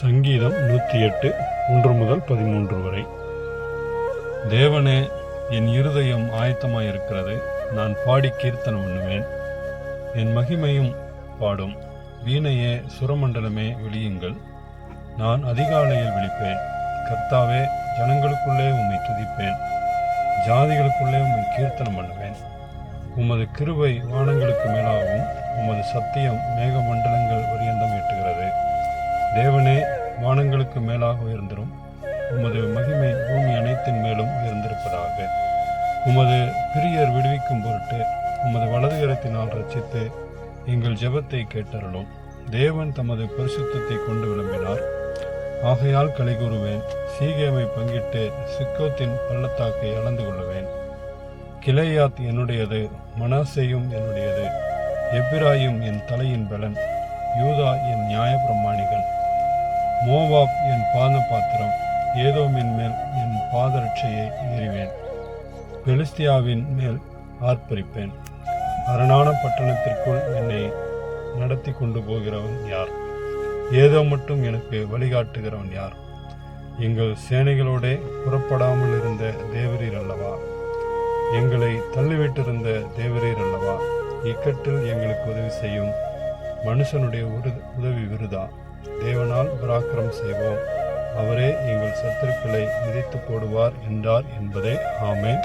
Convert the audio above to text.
சங்கீதம் நூற்றி எட்டு ஒன்று முதல் பதிமூன்று வரை. தேவனே என் இருதயம் ஆயத்தமாயிருக்கிறது. நான் பாடி கீர்த்தனம் பண்ணுவேன். என் மகிமையும் பாடும். வீணையே சுரமண்டலமே விழியுங்கள். நான் அதிகாலையில் விழிப்பேன். கர்த்தாவே ஜனங்களுக்குள்ளே உம்மை துதிப்பேன். ஜாதிகளுக்குள்ளே உம்மை கீர்த்தனம் பண்ணுவேன். உமது கிருவை வானங்களுக்கு மேலாகவும் உமது சத்தியம் மேகமண்டலங்கள் வரியந்த வானங்களுக்கு மேலாக உயர்ந்திரும். உமது மகிமை பூமி அனைத்தின் மேலும் உயர்ந்திருப்பதாக. உமது பிரியர் விடுவிக்கும் பொருட்டு உமது வலது கரத்தினால் ரட்சித்து எங்கள் ஜெபத்தை கேட்டருளும். தேவன் தமது பரிசுத்தத்தை கொண்டு விளம்பினார். ஆகையால் களை கூறுவேன் சீகேமை பங்கிட்டு சிக்கோத்தின் பள்ளத்தாக்கை அளந்து கொள்ளுவேன். கிளையாத் என்னுடையது மனாசேயும் என்னுடையது. எப்ராயும் என் தலையின் பலன் யூதா என் நியாய பிரமாணிகள் மோவாப் என் பாத பாத்திரம் ஏதோமின் மேல் என் பாதரட்சையை எறிவேன் பெலிஸ்தியாவின் மேல் ஆர்ப்பரிப்பேன். அரணான பட்டணத்திற்குள் என்னை நடத்தி கொண்டு போகிறவன் யார்? ஏதோ மட்டும் எனக்கு வழிகாட்டுகிறவன் யார்? எங்கள் சேனைகளோடே புறப்படாமல் இருந்த தேவரீர் அல்லவா? எங்களை தள்ளிவிட்டிருந்த தேவரீர் அல்லவா? இக்கட்டில் எங்களுக்கு உதவி செய்யும் மனுஷனுடைய உரு- உதவி விருதா? தேவனால் பராக்கிரம் செய்வோம். அவரே எங்கள் சத்துருக்களை மிதித்து போடுவார் என்றார் என்பதே ஆமேன்.